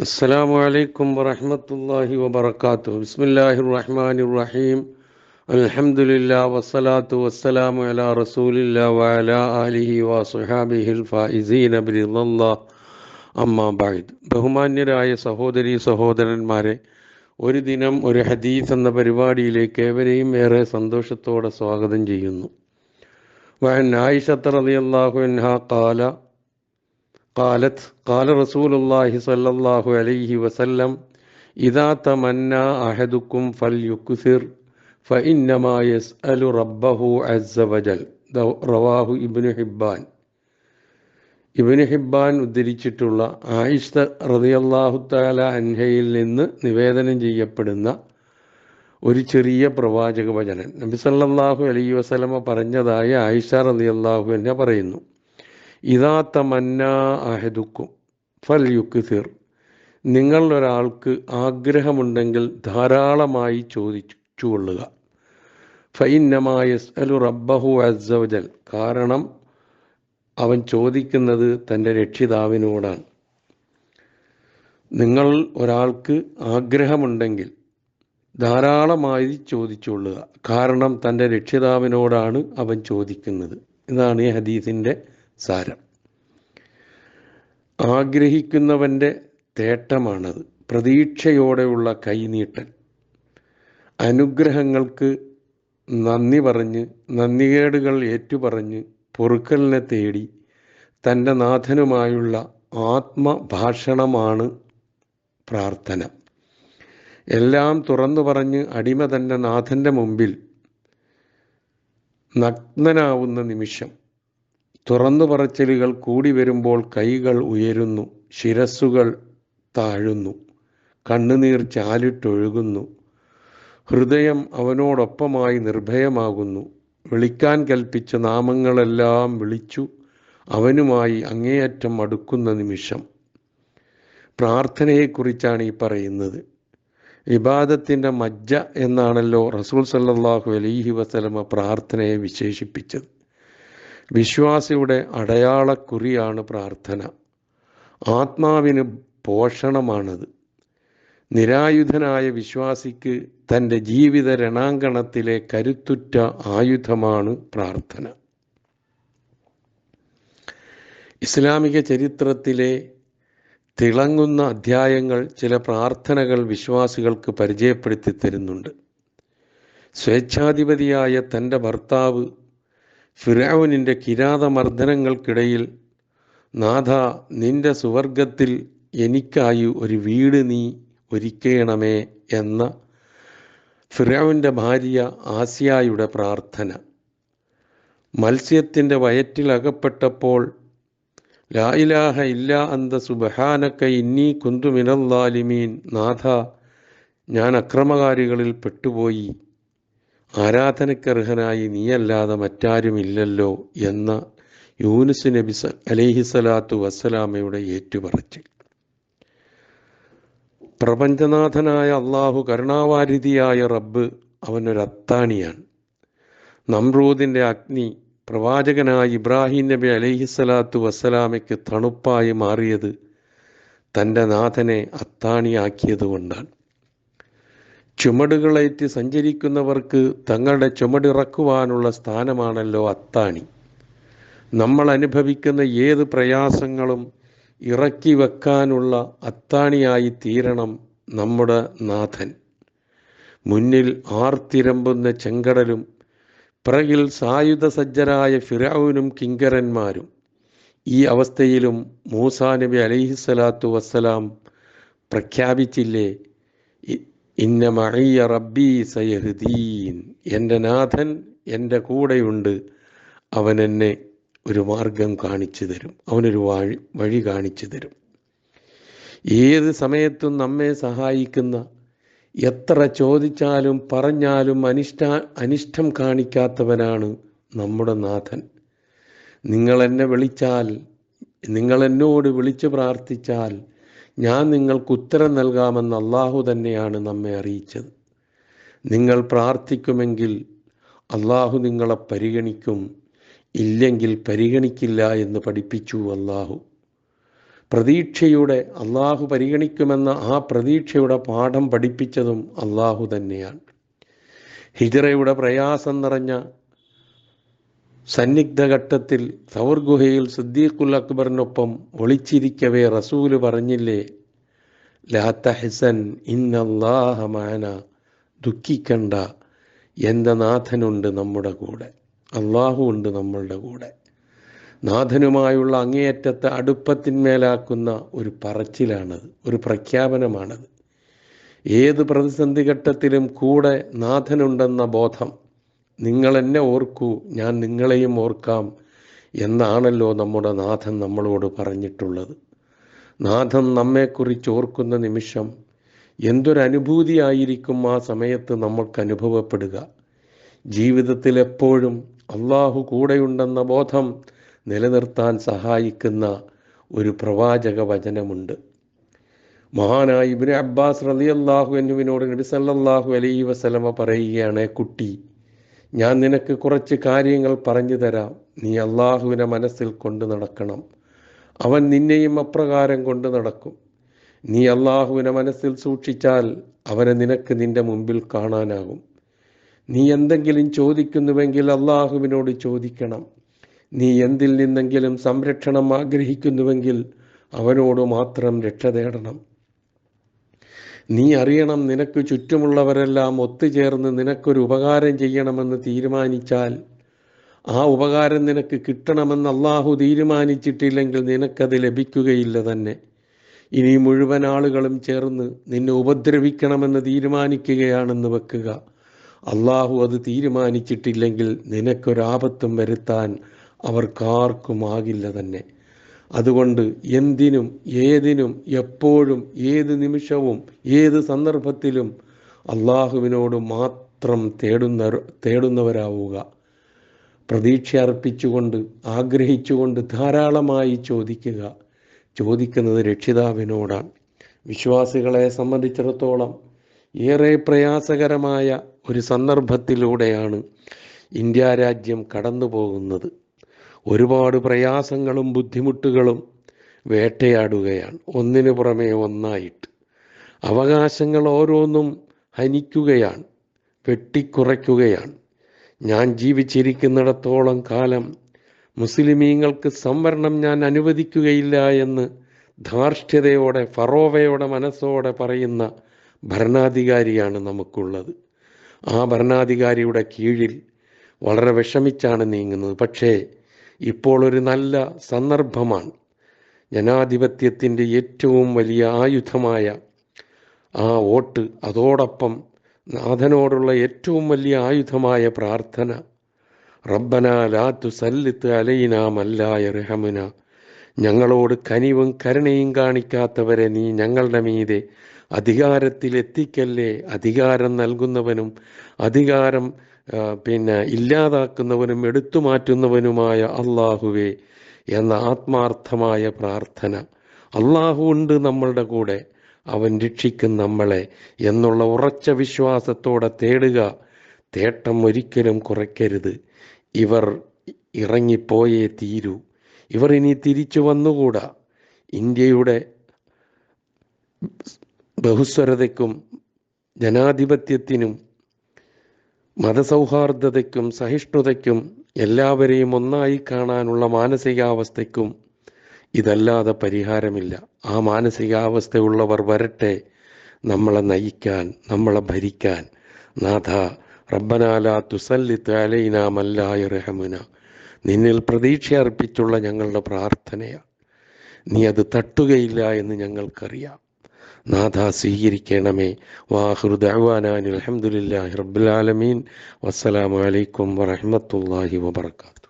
السلام عليكم ورحمة الله وبركاته بسم الله الرحمن الرحيم الحمد لله والصلاة والسلام على رسول الله وعلى آله وصحابه الفائزين برضا الله അമ്മാ ബായിദ് ബഹുമാന്യരായ സഹോദരി സഹോദരന്മാരെ ഒരു ദിനം ഒരു ഹദീസ് എന്ന പരിപാടിയിലേക്ക് ഏവരെയും ഏറെ സന്തോഷത്തോടെ സ്വാഗതം ചെയ്യുന്നു വഅൻ ആയിഷത്ത് റളിയല്ലാഹു അൻഹാ ഖാല قالت قال رسول الله صلى الله عليه وسلم إذا تمنى أحدكم فليكثر فإنما يسأل ربه عز وجل رواه ابن ഹിബ്ബാൻ ഇബിന് ഹിബ്ബാൻ ഉദ്ധരിച്ചിട്ടുള്ള ആയിഷ റളിയല്ലാഹു തആല അൻഹയിൽ നിന്ന് നിവേദനം ചെയ്യപ്പെടുന്ന ഒരു ചെറിയ പ്രവാചക വചനൻ നബി സല്ലല്ലാഹു അലൈഹി വസല്ലമ പറഞ്ഞതായ ആയിഷ റളിയല്ലാഹു അൻഹ പറയുന്നു ഇതാ തമന്ന അഹദുക്കും ഫൽ യുക്സിർ നിങ്ങൾ ഒരാൾക്ക് ആഗ്രഹമുണ്ടെങ്കിൽ ധാരാളമായി ചോദിച്ചു കൊള്ളുക ഫൈന്നമായസ് അലു റബ്ബഹു അസവജൽ കാരണം അവൻ ചോദിക്കുന്നത് തന്റെ രക്ഷിതാവിനോടാണ്. നിങ്ങൾ ഒരാൾക്ക് ആഗ്രഹമുണ്ടെങ്കിൽ ധാരാളമായി ചോദിച്ചുകൊള്ളുക. കാരണം തന്റെ രക്ഷിതാവിനോടാണ് അവൻ ചോദിക്കുന്നത്. ഇതാണ് ഈ ഹദീസിന്റെ സാരം. ആഗ്രഹിക്കുന്നവന്റെ തേട്ടമാണത്. പ്രതീക്ഷയോടെയുള്ള കൈനീട്ടൽ. അനുഗ്രഹങ്ങൾക്ക് നന്ദി പറഞ്ഞ് നന്ദികേടുകൾ ഏറ്റുപറഞ്ഞ് പൊറുക്കലിനെ തേടി തന്റെ നാഥനുമായുള്ള ആത്മഭാഷണമാണ് പ്രാർത്ഥന. എല്ലാം തുറന്നു പറഞ്ഞ് അടിമ തന്റെ നാഥന്റെ മുമ്പിൽ നഗ്നനാവുന്ന നിമിഷം തുറന്നു പറച്ചിലുകൾ കൂടി വരുമ്പോൾ കൈകൾ ഉയരുന്നു ശിരസ്സുകൾ താഴുന്നു കണ്ണുനീർ ചാലിട്ടൊഴുകുന്നു. ഹൃദയം അവനോടൊപ്പമായി നിർഭയമാകുന്നു. വിളിക്കാൻ കൽപ്പിച്ച നാമങ്ങളെല്ലാം വിളിച്ചു അവനുമായി അങ്ങേയറ്റം അടുക്കുന്ന നിമിഷം. പ്രാർത്ഥനയെക്കുറിച്ചാണ് ഈ പറയുന്നത്. വിവാദത്തിന്റെ മജ്ജ എന്നാണല്ലോ റസൂൽ സല്ലാഹു അലൈഹി വസലമ പ്രാർത്ഥനയെ വിശേഷിപ്പിച്ചത്. വിശ്വാസിയുടെ അടയാളക്കുറിയാണ് പ്രാർത്ഥന. ആത്മാവിന് പോഷണമാണത്. നിരായുധനായ വിശ്വാസിക്ക് തന്റെ ജീവിത രണാങ്കണത്തിലെ കരുത്തുറ്റ ആയുധമാണ് പ്രാർത്ഥന. ഇസ്ലാമിക ചരിത്രത്തിലെ തിളങ്ങുന്ന അധ്യായങ്ങൾ ചില പ്രാർത്ഥനകൾ വിശ്വാസികൾക്ക് പരിചയപ്പെടുത്തി തരുന്നുണ്ട്. സ്വേച്ഛാധിപതിയായ തന്റെ ഭർത്താവ് ഫിറാവുനിന്റെ കിരാതമർദ്ദനങ്ങൾക്കിടയിൽ നാഥ നിന്റെ സുവർഗത്തിൽ എനിക്കായി ഒരു വീട് നീ ഒരുക്കേണമേ എന്ന ഫിറാവിന്റെ ഭാര്യ ആസിയായുടെ പ്രാർത്ഥന. മത്സ്യത്തിന്റെ വയറ്റിലകപ്പെട്ടപ്പോൾ ലാ ഇലാഹ ഇല്ല അന്ത സുബഹാനക്ക ഇന്നി കുന്തു മിനല്ലാലിമീൻ നാഥ ഞാൻ അക്രമകാരികളിൽ പെട്ടുപോയി. ആരാധനക്കർഹനായി നീയല്ലാതെ മറ്റാരുമില്ലല്ലോ എന്ന യൂനുസ് നബി അലേഹിസലാത്തു വസ്സലാമയുടെ ഏറ്റുപറച്ചിൽ. പ്രപഞ്ചനാഥനായ അള്ളാഹു കരുണാവാരിധിയായ റബ്ബ് അവനൊരത്താണിയാണ്. നമ്രൂദിന്റെ അഗ്നി പ്രവാചകനായ ഇബ്രാഹിം നബി അലഹിസ്സലാത്തു വസ്സലാമയ്ക്ക് തണുപ്പായി മാറിയത് തന്റെ നാഥനെ അത്താണിയാക്കിയതുകൊണ്ടാണ്. ചുമടുകളേറ്റ് സഞ്ചരിക്കുന്നവർക്ക് തങ്ങളുടെ ചുമടിറക്കുവാനുള്ള സ്ഥാനമാണല്ലോ അത്താണി. നമ്മൾ അനുഭവിക്കുന്ന ഏത് പ്രയാസങ്ങളും ഇറക്കി വെക്കാനുള്ള അത്താണിയായി തീരണം നമ്മുടെ നാഥൻ. മുന്നിൽ ആർത്തിരമ്പുന്ന ചെങ്കടലും പിറകിൽ സായുധ സജ്ജരായ ഫിറാവുനും കിങ്കരന്മാരും ഈ അവസ്ഥയിലും മൂസാ നബി അലൈഹിസ്സലാത്തു വസ്സലാം പ്രഖ്യാപിച്ചില്ലേ? ഇന്ന റബ്ബി സയഹുദീൻ. എന്റെ നാഥൻ എന്റെ കൂടെയുണ്ട്. അവൻ എന്നെ ഒരു മാർഗം കാണിച്ചു തരും. അവനൊരു വഴി വഴി കാണിച്ചു തരും. ഏത് സമയത്തും നമ്മെ സഹായിക്കുന്ന എത്ര ചോദിച്ചാലും പറഞ്ഞാലും അനിഷ്ട അനിഷ്ടം കാണിക്കാത്തവനാണ് നമ്മുടെ നാഥൻ. നിങ്ങൾ എന്നെ വിളിച്ചാൽ നിങ്ങൾ എന്നോട് വിളിച്ചു പ്രാർത്ഥിച്ചാൽ ഞാൻ നിങ്ങൾക്ക് ഉത്തരം നൽകാമെന്ന് അള്ളാഹു തന്നെയാണ് നമ്മെ അറിയിച്ചത്. നിങ്ങൾ പ്രാർത്ഥിക്കുമെങ്കിൽ അള്ളാഹു നിങ്ങളെ പരിഗണിക്കും. ഇല്ലെങ്കിൽ പരിഗണിക്കില്ല എന്ന് പഠിപ്പിച്ചു അള്ളാഹു. പ്രതീക്ഷയുടെ അള്ളാഹു പരിഗണിക്കുമെന്ന ആ പ്രതീക്ഷയുടെ പാഠം പഠിപ്പിച്ചതും അള്ളാഹു തന്നെയാണ്. ഹിജറയുടെ പ്രയാസം നിറഞ്ഞ സന്നിഗ്ധഘട്ടത്തിൽ സൗർ ഗുഹയിൽ സിദ്ദീഖുൽ അക്ബറിനൊപ്പം ഒളിച്ചിരിക്കവേ റസൂൽ പറഞ്ഞില്ലേ ലാ ഇന്നല്ലാഹമാന ഇന്നല്ലാഹ മാന ദുഃഖിക്കണ്ട എന്റെ നാഥനുണ്ട് നമ്മുടെ കൂടെ അള്ളാഹു ഉണ്ട് നമ്മളുടെ കൂടെ. നാഥനുമായുള്ള അങ്ങേയറ്റത്തെ അടുപ്പത്തിന്മേലാക്കുന്ന ഒരു പറച്ചിലാണത് ഒരു പ്രഖ്യാപനമാണത്. ഏത് പ്രതിസന്ധി ഘട്ടത്തിലും കൂടെ നാഥനുണ്ടെന്ന ബോധം നിങ്ങൾ എന്നെ ഓർക്കൂ ഞാൻ നിങ്ങളെയും ഓർക്കാം എന്നാണല്ലോ നമ്മുടെ നാഥൻ നമ്മളോട് പറഞ്ഞിട്ടുള്ളത്. നാഥൻ നമ്മെക്കുറിച്ച് ഓർക്കുന്ന നിമിഷം എന്തൊരനുഭൂതിയായിരിക്കും ആ സമയത്ത് നമുക്ക് അനുഭവപ്പെടുക? ജീവിതത്തിൽ എപ്പോഴും അള്ളാഹു കൂടെയുണ്ടെന്ന ബോധം നിലനിർത്താൻ സഹായിക്കുന്ന ഒരു പ്രവാചക വചനമുണ്ട്. മഹാനായ ഇബ്നു അബ്ബാസ് റലി അള്ളാഹു എന്നുവിനോട് നബി സല്ലല്ലാഹു അലൈഹി വസല്ലമ പറയുകയാണ് കുട്ടി ഞാൻ നിനക്ക് കുറച്ച് കാര്യങ്ങൾ പറഞ്ഞു തരാം. നീ അള്ളാഹുവിനെ മനസ്സിൽ കൊണ്ടു നടക്കണം. അവൻ നിന്നെയും അപ്രകാരം കൊണ്ട് നടക്കും. നീ അള്ളാഹുവിനെ മനസ്സിൽ സൂക്ഷിച്ചാൽ അവനെ നിനക്ക് നിന്റെ മുമ്പിൽ കാണാനാകും. നീ എന്തെങ്കിലും ചോദിക്കുന്നുവെങ്കിൽ അള്ളാഹുവിനോട് ചോദിക്കണം. നീ എന്തിൽ നിന്നെങ്കിലും സംരക്ഷണം ആഗ്രഹിക്കുന്നുവെങ്കിൽ അവനോട് മാത്രം രക്ഷ തേടണം. നീ അറിയണം നിനക്ക് ചുറ്റുമുള്ളവരെല്ലാം ഒത്തുചേർന്ന് നിനക്കൊരു ഉപകാരം ചെയ്യണമെന്ന് തീരുമാനിച്ചാൽ ആ ഉപകാരം നിനക്ക് കിട്ടണമെന്ന് അള്ളാഹു തീരുമാനിച്ചിട്ടില്ലെങ്കിൽ നിനക്കത് ലഭിക്കുകയില്ല തന്നെ. ഇനി മുഴുവൻ ആളുകളും ചേർന്ന് നിന്നെ ഉപദ്രവിക്കണമെന്ന് തീരുമാനിക്കുകയാണെന്ന് വെക്കുക. അള്ളാഹു അത് തീരുമാനിച്ചിട്ടില്ലെങ്കിൽ നിനക്കൊരാപത്തും വരുത്താൻ അവർക്കാർക്കും ആകില്ല തന്നെ. അതുകൊണ്ട് എന്തിനും ഏതിനും എപ്പോഴും ഏത് നിമിഷവും ഏത് സന്ദർഭത്തിലും അള്ളാഹുവിനോട് മാത്രം തേടുന്ന തേടുന്നവരാവുക. പ്രതീക്ഷ അർപ്പിച്ചുകൊണ്ട് ആഗ്രഹിച്ചുകൊണ്ട് ധാരാളമായി ചോദിക്കുക. ചോദിക്കുന്നത് രക്ഷിതാവിനോടാണ്. വിശ്വാസികളെ സംബന്ധിച്ചിടത്തോളം ഏറെ പ്രയാസകരമായ ഒരു സന്ദർഭത്തിലൂടെയാണ് ഇന്ത്യ രാജ്യം കടന്നു പോകുന്നത് ഒരുപാട് പ്രയാസങ്ങളും ബുദ്ധിമുട്ടുകളും വേട്ടയാടുകയാണ്. ഒന്നിനു പുറമെ ഒന്നായിട്ട്. അവകാശങ്ങൾ ഓരോന്നും ഹനിക്കുകയാണ് വെട്ടിക്കുറയ്ക്കുകയാണ്. ഞാൻ ജീവിച്ചിരിക്കുന്നിടത്തോളം കാലം മുസ്ലിമീങ്ങൾക്ക് സംവരണം ഞാൻ അനുവദിക്കുകയില്ല എന്ന് ധാർഷ്ട്യതയോടെ ഫറോവയുടെ മനസ്സോടെ പറയുന്ന ഭരണാധികാരിയാണ് നമുക്കുള്ളത്. ആ ഭരണാധികാരിയുടെ കീഴിൽ വളരെ വിഷമിച്ചാണ് നീങ്ങുന്നത്. പക്ഷേ ഇപ്പോൾ ഒരു നല്ല സന്ദർഭമാണ്. ജനാധിപത്യത്തിന്റെ ഏറ്റവും വലിയ ആയുധമായ ആ വോട്ട് അതോടൊപ്പം നാഥനോടുള്ള ഏറ്റവും വലിയ ആയുധമായ പ്രാർത്ഥന റബ്ബനാ ലാത്തു സല്ലിത്ത് അലയിന മല്ലായ റഹമുന ഞങ്ങളോട് കനിവും കരുണയും കാണിക്കാത്തവരെ നീ ഞങ്ങളുടെ മീതെ അധികാരത്തിലെത്തിക്കല്ലേ അധികാരം നൽകുന്നവനും അധികാരം പിന്നെ ഇല്ലാതാക്കുന്നവനും എടുത്തു മാറ്റുന്നവനുമായ അള്ളാഹുവേ എന്ന ആത്മാർത്ഥമായ പ്രാർത്ഥന. അള്ളാഹു ഉണ്ട് നമ്മളുടെ കൂടെ. അവൻ രക്ഷിക്കും നമ്മളെ എന്നുള്ള ഉറച്ച വിശ്വാസത്തോടെ തേടുക. തേട്ടം ഒരിക്കലും കുറയ്ക്കരുത്. ഇവർ ഇറങ്ങിപ്പോയേ തീരൂ. ഇവർ ഇനി തിരിച്ചു വന്നുകൂടാ. ഇന്ത്യയുടെ ബഹുസ്വരതയ്ക്കും ജനാധിപത്യത്തിനും മതസൗഹാർദ്ദതയ്ക്കും സഹിഷ്ണുതയ്ക്കും എല്ലാവരെയും ഒന്നായി കാണാനുള്ള മാനസികാവസ്ഥയ്ക്കും ഇതല്ലാതെ പരിഹാരമില്ല. ആ മാനസികാവസ്ഥയുള്ളവർ വരട്ടെ. നമ്മളെ നയിക്കാൻ നമ്മളെ ഭരിക്കാൻ. നാഥ റബ്ബനാല തുസല്ലിത്ത് അലൈന മല്ലായ റഹമുന നിന്നിൽ പ്രതീക്ഷ അർപ്പിച്ചുള്ള ഞങ്ങളുടെ പ്രാർത്ഥനയാണ് നീ അത് തട്ടുകയില്ല എന്ന് ഞങ്ങൾക്കറിയാം. നാഥ സ്വീകരിക്കണമേ. വാഹൃദാനിൽ അലഹമുല്ലാഹി റബ്ബുലാലമീൻ വസ്സലാമലൈക്കും വറഹമത്തല്ലാഹി വബർക്കാത്തു